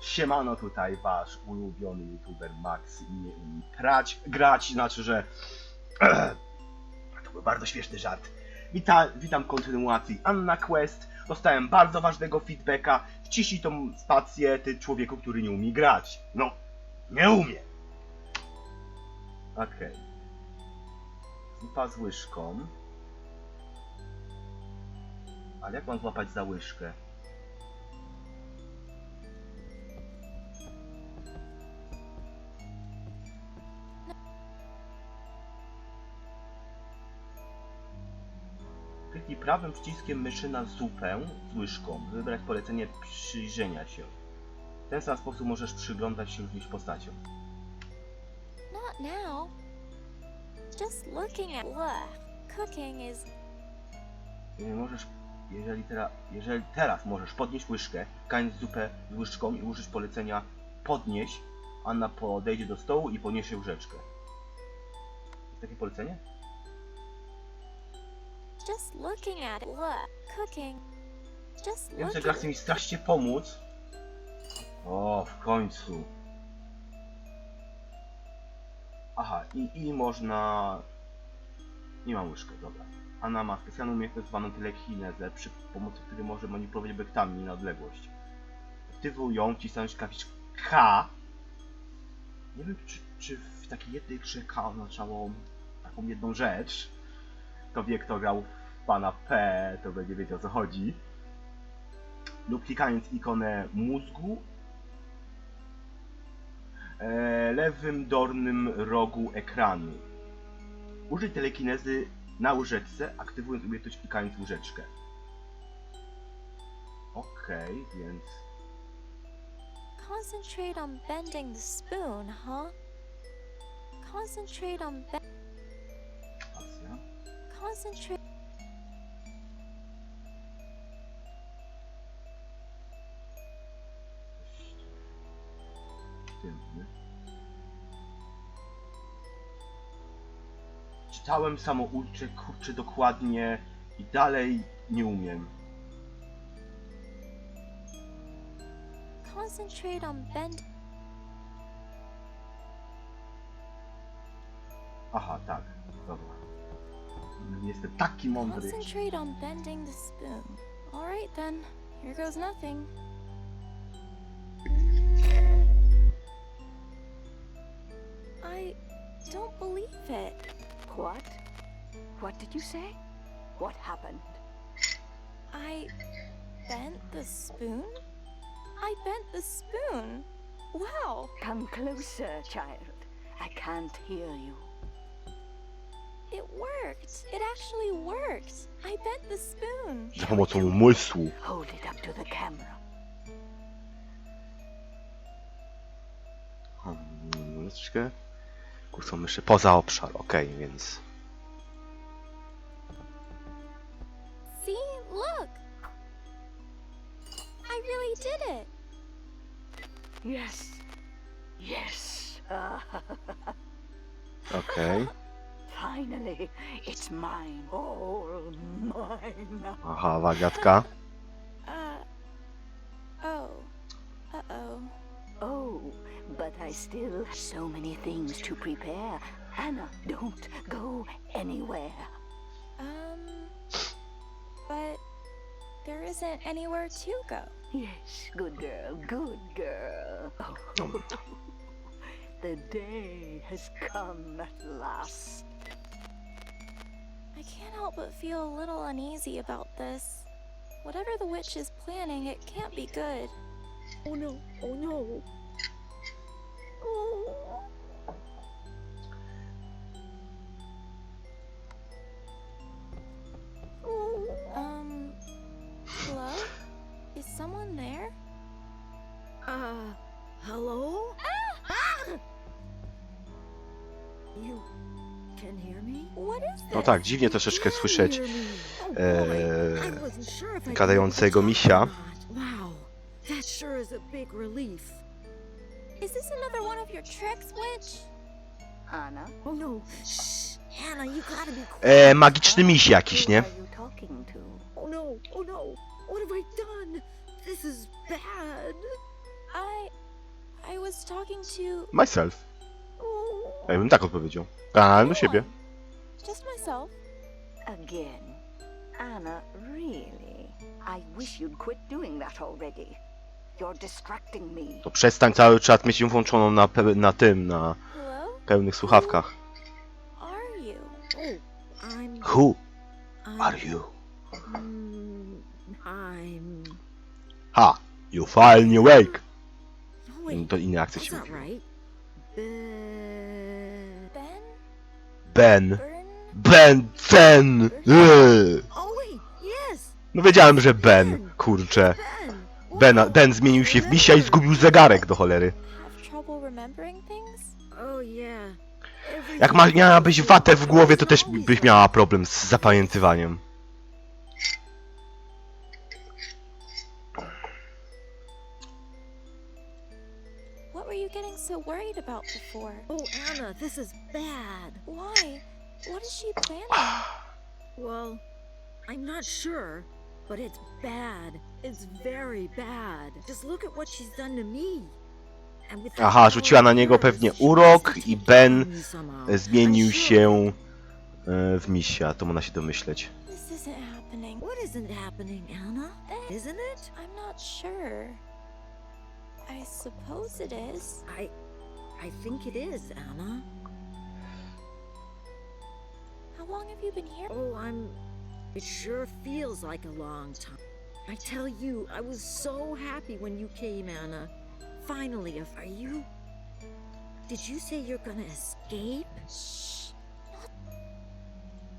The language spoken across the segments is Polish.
Siemano tutaj wasz ulubiony youtuber Max nie umie grać, grać znaczy, że to był bardzo śmieszny żart. Wita, witam kontynuacji Anna Quest. Dostałem bardzo ważnego feedbacka. Wciśnij tą spację, ty człowieku, który nie umie grać. No, nie umie. Okej. Zupa z łyżką. Ale jak mam złapać za łyżkę? Kliknij prawym przyciskiem myszy na zupę z łyżką, wybrać polecenie przyjrzenia się. W ten sam sposób możesz przyglądać się również postaciom. Not now. Just looking at. Cooking is Jeżeli możesz, jeżeli, teraz, jeżeli teraz możesz podnieść łyżkę, kając zupę z łyżką i użyć polecenia podnieś, Anna podejdzie do stołu i poniesie łyżeczkę. Jest takie polecenie? Just looking at Blah. Cooking. Just Wiem, że gra chce mi strasznie pomóc. O, w końcu. Aha, i, i można... Nie mam łyżkę, dobra. Anna ma specjalną umiejętność zwaną telekinezę, przy pomocy której może manipulować obiektami na odległość. Aktywuj ją, wcisnąć klawisz K. Nie wiem, czy, czy w takiej jednej grze K oznaczało taką jedną rzecz. To wie, kto grał w pana P, to będzie wiedział o co chodzi lub klikając ikonę mózgu e, lewym dolnym rogu ekranu. Użyj telekinezy na łyżeczce, aktywując umiejętność klikając łyżeczkę. Okej, więc... Concentrate on bending the spoon, huh? Concentrate on Spacja. concentrate. Tylny. Czytałem samouczek, kurczę, dokładnie i dalej nie umiem. Concentrate on bend. Aha, tak, dobra. Jestem taki mądry. Concentrate on bending the spoon. All right then. Here goes nothing. Don't believe it. What? What did you say? What happened? I bent the spoon? I bent the spoon. Wow, Come closer, child. I can't hear you. it worked. It actually worked. I bent the spoon. Za pomocą umysłu. Hold it up to the camera. Hmm, troszeczkę kursą myszy poza obszar, okej, więc... See? Look. I really did it. Yes. Yes. Okej. finally, it's mine. All mine. Aha, wagatka. Uh. Oh. Uh oh. But I still have so many things to prepare. Anna, don't go anywhere. Um. But there isn't anywhere to go. Yes, good girl, good girl. Oh, the day has come at last. I can't help but feel a little uneasy about this. Whatever the witch is planning, it can't be good. Oh no, oh no. Oh. Um, hello? Is someone there? Uh, hello? You can hear me? What is this? No tak, dziwnie troszeczkę słyszeć could gadającego misia. Or not. Wow, that sure is a big relief. Is this another one of your tricks, witch? Anna? Oh no, shh, Hannah, you gotta be quiet. E, magiczny miś jakiś, nie? are you talking to? Oh no, oh no, what have I done? This is bad. I I was talking to. Myself. Oh. Ja bym tak odpowiedział. A, do no siebie. Just myself. Again. Anna, really? I wish you'd quit doing that already. You're distracting me. To przestań cały czas mieć ją włączoną na, pe- na tym, na pełnych słuchawkach. Who are you? Mm, I'm. Ha! You finally awake! No, wait. To inny akcent się mówi. Ben? Ben. Ben! Eee. Oh. No wiedziałem, że Ben. Kurczę. Ben. Ben, Wow. ben zmienił się w misia i zgubił zegarek do cholery. Oh. Jak ma, miałabyś watę w głowie, to też byś miała problem z zapamiętywaniem. So worried about before? Oh Anna, this is bad. Why? What is she planning? Well, I'm not sure, but it's bad. It's very bad. Just look at what she's done to me. Aha, rzuciła na niego pewnie urok i Ben zmienił się e, w misia, to można się domyśleć. What isn't happening, Anna? Isn't it? I'm not sure. I suppose it is. I I think it is, Anna. How long have you been here? Oh, I'm it sure feels like a long time. I tell you, I was so happy when you came, Anna. Finally, if are you Did you say you're gonna escape? Shh. Not...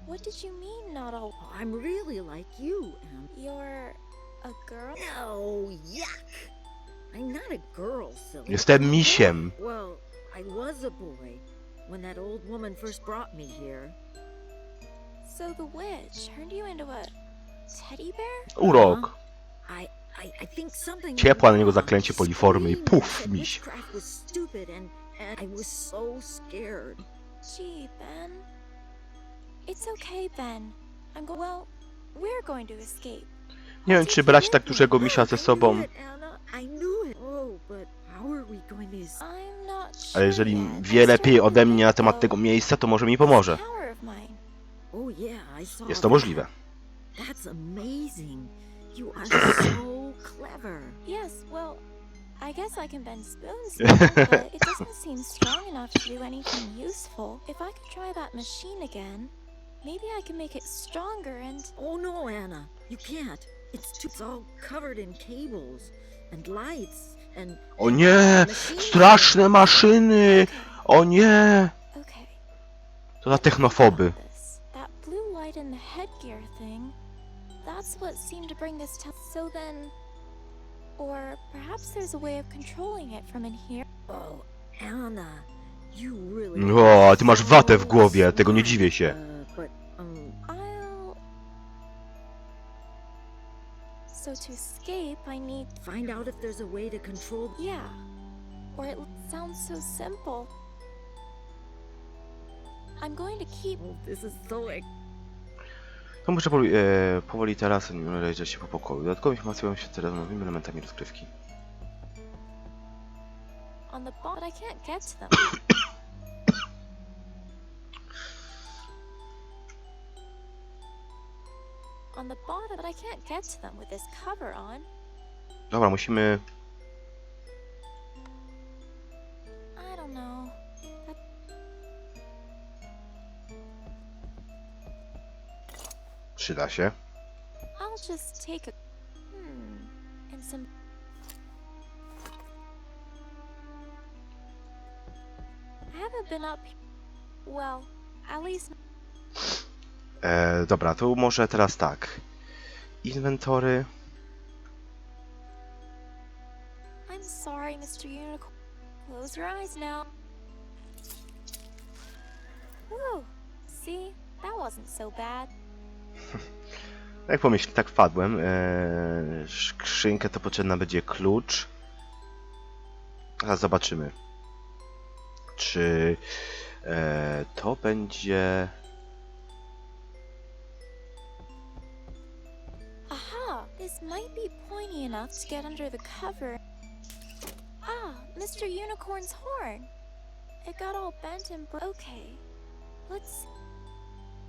What did you mean, not all? Oh, I'm really like you, Anna. You're a girl? No, yuck! I'm not a girl, silly. Jestem misiem. Well, I was a boy when that old woman first brought me here. So the witch turned you into a teddy bear? Urok. I, I, I think something. Ciepła na niego zaklęcie poliformy i puf, miś. witchcraft was stupid and, and I was so scared. Gee, Ben. It's okay, Ben. I'm go- well, we're going to escape. Nie wiem, czy brać tak dużego misia ze sobą. it. Oh. Ale jeżeli wie lepiej ode mnie na temat tego miejsca, to może mi pomoże. Jest to możliwe. That's amazing. You are so clever. Yes, well, I guess I can bend spoons now, but it doesn't seem strong enough to do anything useful. If I could try that machine again, maybe I can make it stronger and Oh no, Anna, you can't. It's too, it's all covered in cables and lights and. O nie! Straszne maszyny! O nie! okay. To dla technofoby. That's what seemed to bring this to so then or perhaps there's a way of controlling it from in here. Oh, Anna, you really. O, are ty masz so watę w głowie, tego nie smart. dziwię się. Uh, but um, I'll So to escape, I need find out if there's a way to control. yeah. Or it sounds so simple. I'm going to keep Oh, this is so. To muszę powoli, e, powoli teraz rozejrzeć się po pokoju. Dodatkowe informacje się teraz nowymi elementami rozgrywki. on the bot, I can't get to them. on the bottom, but I can't get to them with this cover on. Dobra, musimy... Przyda się. I'll just take a hmm and some. I haven't been up. Well, at least E, dobra, to może teraz tak. Inwentory. I'm sorry, Mr. Unicorn. Close your eyes now. Whew. See, that wasn't so bad. Jak pomyśl, tak wpadłem. E, skrzynkę to potrzebna będzie klucz. Zaraz zobaczymy. Czy e, to będzie... Aha! This might be pointy enough to get under the cover. Ah, Mr. Unicorn's horn. It got all bent and bro- Okay. Let's.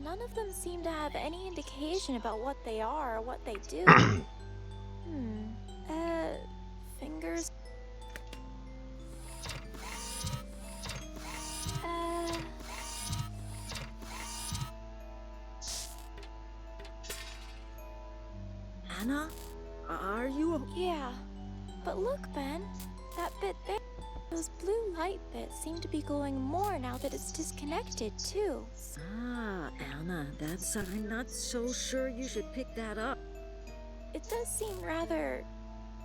None of them seem to have any indication about what they are or what they do. hmm. Uh. Fingers. Uh. Anna, are you? o- Yeah. But look, Ben. That bit there. Those blue light bits seem to be glowing more now that it's disconnected, too. Ah, Anna, that's. I'm not so sure you should pick that up. It does seem rather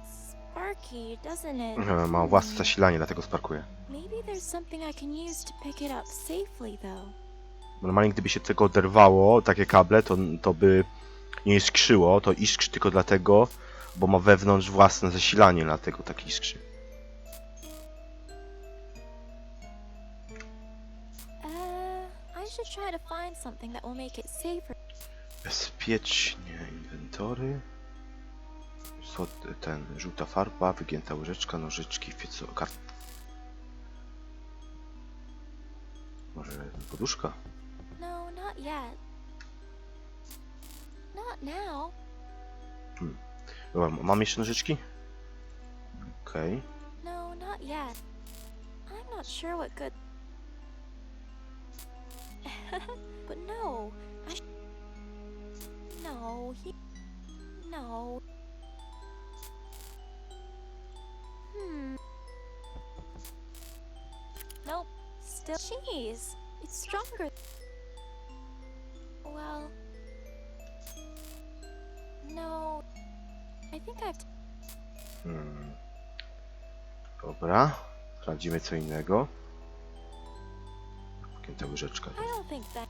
sparky, doesn't it? E, Ma własne zasilanie, dlatego sparkuje. Maybe there's something I can use to pick it up safely, though. Normalnie gdyby się tego oderwało, takie kable, to, to by nie iskrzyło, to iskrzy tylko dlatego, bo ma wewnątrz własne zasilanie, dlatego tak iskrzy. Should try to find something that will make it safer. Bezpiecznie inwentory. Ten, żółta farba, wygięta łyżeczka, nożyczki, pieco, kart. Może poduszka? No, not yet. Not now. Dobra, mam jeszcze nożyczki? Okej. No, not yet. I'm not sure what good. but no, I. No, he. No. Hmm. Nope. Still. Jeez, it's stronger. Well. No. I think I've. Hmm. Dobra, sprawdzimy co innego. Wygięta łyżeczka. I don't think that.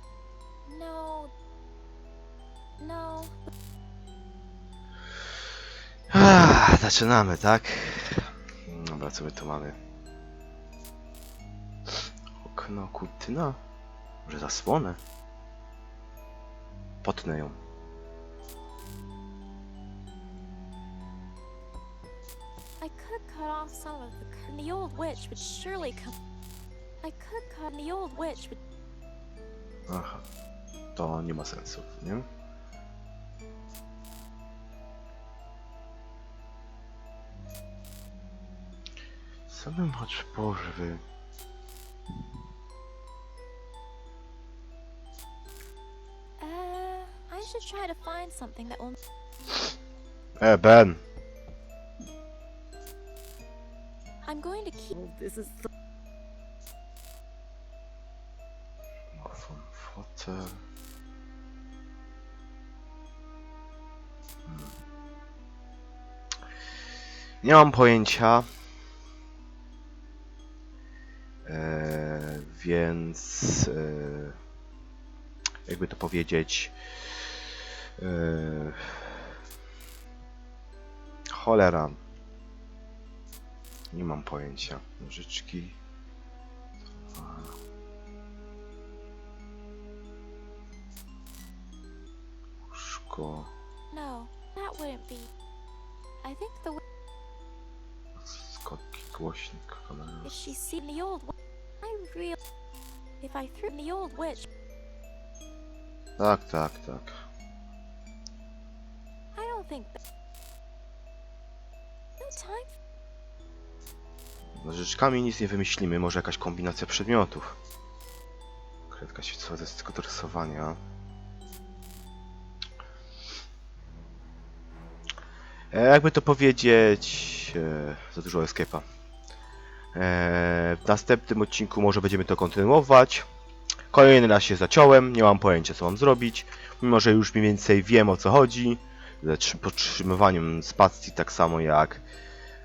No. No. Ah, zaczynamy, tak? Dobra, co my tu mamy? Okno kurtyna? Może zasłonę? Potnę ją. I could cut off some of the The old witch would surely come. I could cut the old witch would. Aha. To nie ma sensu, nie? Co bym choć porwy? Uh, I should try to find something that will. E, Ben! I'm going to keep. Oh, this is. Hmm. Nie mam pojęcia. E, więc e, jakby to powiedzieć. E, cholera. Nie mam pojęcia. Nożyczki. Łóżko. No, that wouldn't be. I think the. wi- Skotki, głośnik. If she seen the old. wi- I real. If I threw the old witch, Tak, tak, tak. I don't think that. No time. Nożyczkami nic nie wymyślimy, może jakaś kombinacja przedmiotów. Kredka świecowa to jest tylko do rysowania. Jakby to powiedzieć... E, za dużo escape'a. E, w następnym odcinku może będziemy to kontynuować. Kolejny raz się zaciąłem, nie mam pojęcia co mam zrobić. Mimo, że już mniej więcej wiem o co chodzi. Trzy- podtrzymywaniem spacji tak samo jak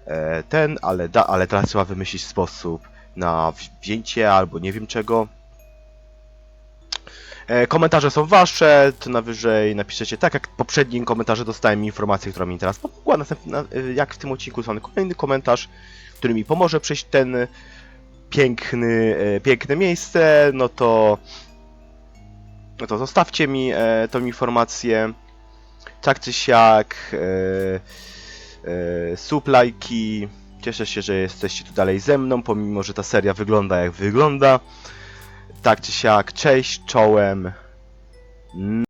e, ten, ale, da, ale teraz trzeba wymyślić sposób na wzięcie albo nie wiem czego. E, komentarze są wasze, to najwyżej napiszecie tak jak w poprzednim komentarze dostałem informację, która mi teraz pomogła. Następna, e, jak w tym odcinku są kolejny komentarz, który mi pomoże przejść ten piękny, e, piękne miejsce, no to no to zostawcie mi e, tą informację. Tak czy siak, e, e, sub lajki, Cieszę się, że jesteście tu dalej ze mną, pomimo, że ta seria wygląda jak wygląda. Tak czy siak, cześć, czołem.